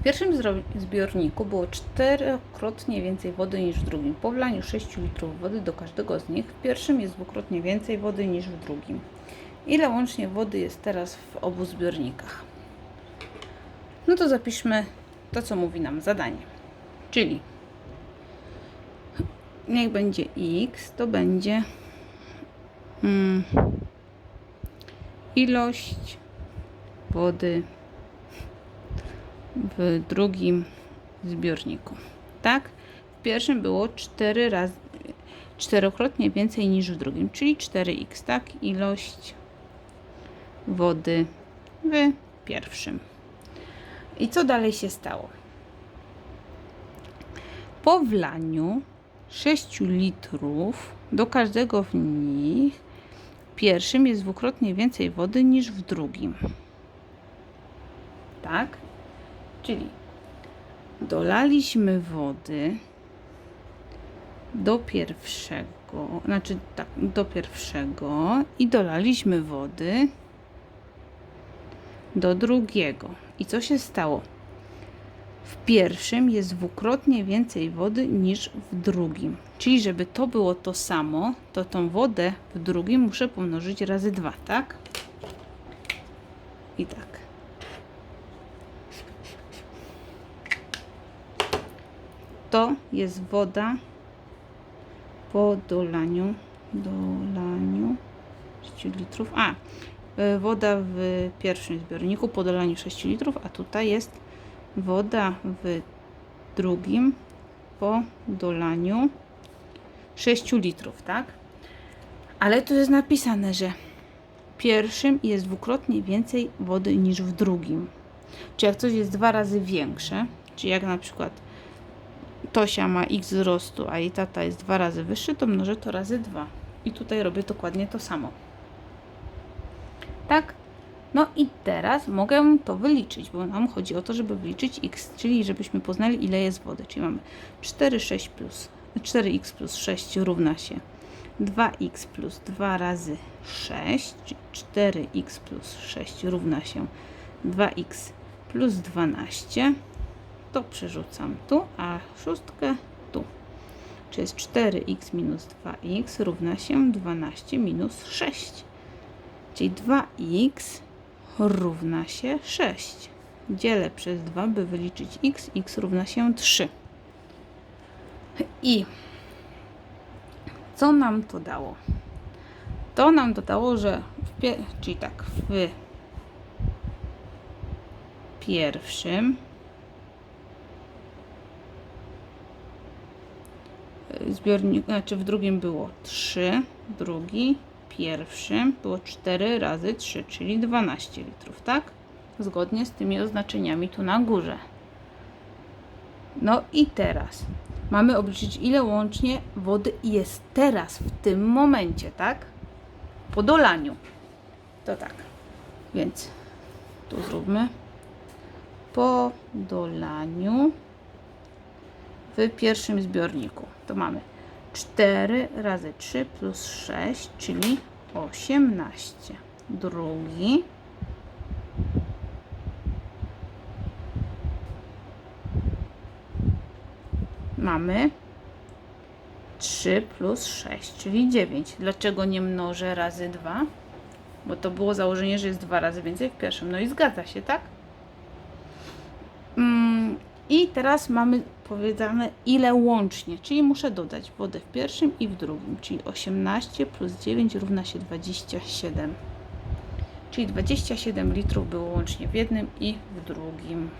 W pierwszym zbiorniku było czterokrotnie więcej wody niż w drugim. Po wlaniu 6 litrów wody do każdego z nich, w pierwszym jest dwukrotnie więcej wody niż w drugim. Ile łącznie wody jest teraz w obu zbiornikach? No to zapiszmy to, co mówi nam zadanie. Czyli niech będzie x, to będzie mm, ilość wody w drugim zbiorniku. Tak? W pierwszym było 4 razy czterokrotnie więcej niż w drugim, czyli 4x, tak? Ilość wody w pierwszym. I co dalej się stało? Po wlaniu 6 litrów do każdego w nich pierwszym jest dwukrotnie więcej wody niż w drugim. Tak? Czyli dolaliśmy wody do pierwszego, znaczy tak, do pierwszego i dolaliśmy wody do drugiego. I co się stało? W pierwszym jest dwukrotnie więcej wody niż w drugim. Czyli żeby to było to samo, to tą wodę w drugim muszę pomnożyć razy dwa, tak? I tak. To jest woda po dolaniu, dolaniu 6 litrów. A, y, woda w pierwszym zbiorniku po dolaniu 6 litrów, a tutaj jest woda w drugim po dolaniu 6 litrów, tak? Ale tu jest napisane, że w pierwszym jest dwukrotnie więcej wody niż w drugim. Czy jak coś jest dwa razy większe, czy jak na przykład Tosia ma x wzrostu, a jej tata jest dwa razy wyższy, to mnożę to razy 2. I tutaj robię dokładnie to samo. Tak? No i teraz mogę to wyliczyć, bo nam chodzi o to, żeby wyliczyć x, czyli żebyśmy poznali ile jest wody. Czyli mamy 4, 6 plus 4x plus 6 równa się 2x plus 2 razy 6, czyli 4x plus 6 równa się 2x plus 12 to przerzucam tu, a szóstkę tu. Czyli jest 4x minus 2x równa się 12 minus 6. Czyli 2x równa się 6. Dzielę przez 2, by wyliczyć x. x równa się 3. I co nam to dało? To nam dodało, że w czyli tak, w pierwszym zbiornik, znaczy w drugim było 3, drugi, pierwszym było 4 razy 3, czyli 12 litrów, tak? Zgodnie z tymi oznaczeniami tu na górze. No i teraz mamy obliczyć ile łącznie wody jest teraz, w tym momencie, tak? Po dolaniu. To tak. Więc tu zróbmy. Po dolaniu w pierwszym zbiorniku. To mamy 4 razy 3 plus 6, czyli 18. Drugi. Mamy 3 plus 6, czyli 9. Dlaczego nie mnożę razy 2? Bo to było założenie, że jest dwa razy więcej w pierwszym. No i zgadza się, tak? I teraz mamy powiedziane ile łącznie, czyli muszę dodać wodę w pierwszym i w drugim, czyli 18 plus 9 równa się 27. Czyli 27 litrów było łącznie w jednym i w drugim.